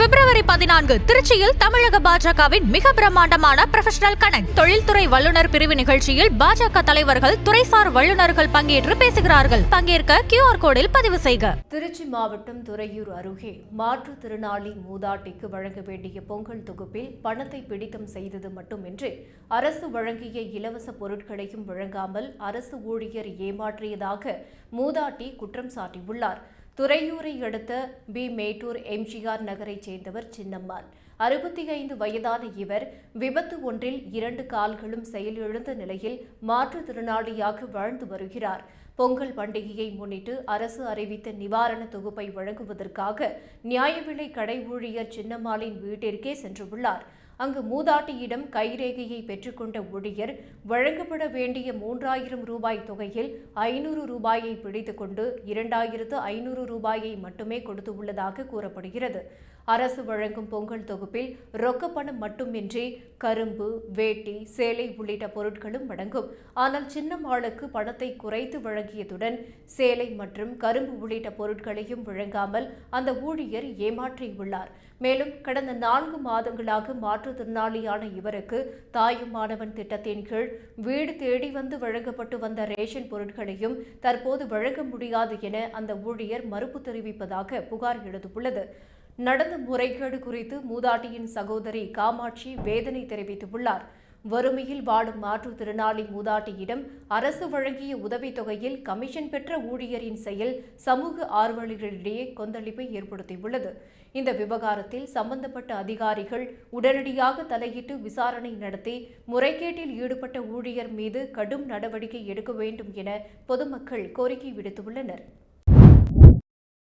பிப்ரவரி பதினான்கு திருச்சியில் தமிழக பாஜகவின் மிக பிரம்மாண்டமான ப்ரொஃபஷனல் கனெக்ட் தொழில்துறை வல்லுநர் பிரிவு நிகழ்ச்சியில் பாஜக தலைவர்கள் துறைசார் வல்லுநர்கள் பங்கேற்று பேசுகிறார்கள். பங்கேற்க கியூஆர் கோடில் பதிவு செய்க. திருச்சி மாவட்டம் துறையூர் அருகே மாற்றுத்திறனாளி மூதாட்டிக்கு வழங்க வேண்டிய பொங்கல் தொகுப்பில் பணத்தை பிடித்தம் செய்தது மட்டுமின்றி அரசு வழங்கிய இலவச பொருட்களையும் வழங்காமல் அரசு ஊழியர் ஏமாற்றியதாக மூதாட்டி குற்றம் சாட்டியுள்ளார். துறையூரை அடுத்த பி. மேட்டூர் எம்ஜிஆர் நகரைச் சேர்ந்தவர் சின்னம்மாள். அறுபத்தி ஐந்து வயதான இவர் விபத்து ஒன்றில் இரண்டு கால்களும் செயலிழந்த நிலையில் மாற்றுத்திறனாளியாக வாழ்ந்து வருகிறார். பொங்கல் பண்டிகையை முன்னிட்டு அரசு அறிவித்த நிவாரண தொகுப்பை வழங்குவதற்காக நியாய விலை கடை ஊழியர் சின்னம்மாளின் வீட்டிற்கே சென்றுள்ளார். அங்கு மூதாட்டியிடம் கைரேகையை பெற்றுக்கொண்ட ஊழியர் வழங்கப்பட வேண்டிய மூன்றாயிரம் ரூபாய் தொகையில் ஐநூறு ரூபாயை பிடித்துக்கொண்டு இரண்டாயிரத்து ஐநூறு ரூபாயை மட்டுமே கொடுத்து உள்ளதாக கூறப்படுகிறது. அரசு வழங்கும் பொங்கல் தொகுப்பில் ரொக்கப்பணம் மட்டுமின்றி கரும்பு வேட்டி சேலை உள்ளிட்ட பொருட்களும் அடங்கும் ஆனால் சின்னம்மாளுக்கு பணத்தை குறைத்து வழங்கியதுடன் சேலை மற்றும் கரும்பு உள்ளிட்ட பொருட்களையும் வழங்காமல் அந்த ஊழியர் ஏமாற்றியுள்ளார். மேலும் கடந்த நான்கு மாதங்களாக மாற்றுத்திறனாளியான இவருக்கு தாயும் மாணவன் திட்டத்தின் கீழ் வீடு தேடி வந்து வழங்கப்பட்டு வந்த ரேஷன் பொருட்களையும் தற்போது வழங்க முடியாது என அந்த ஊழியர் மறுப்பு தெரிவிப்பதாக புகார் எழுந்துள்ளது. நடந்த முறைகேடு குறித்து மூதாட்டியின் சகோதரி காமாட்சி வேதனை தெரிவித்துள்ளார். வறுமையில் வாடும் மாற்றுத்திறனாளி மூதாட்டியிடம் அரசு வழங்கிய உதவித்தொகையில் கமிஷன் பெற்ற ஊழியரின் செயல் சமூக ஆர்வலர்களிடையே கொந்தளிப்பை ஏற்படுத்தியுள்ளது. இந்த விவகாரத்தில் சம்பந்தப்பட்ட அதிகாரிகள் உடனடியாக தலையிட்டு விசாரணை நடத்தி முறைகேட்டில் ஈடுபட்ட ஊழியர் மீது கடும் நடவடிக்கை எடுக்க வேண்டும் என பொதுமக்கள் கோரிக்கை விடுத்துள்ளனர்.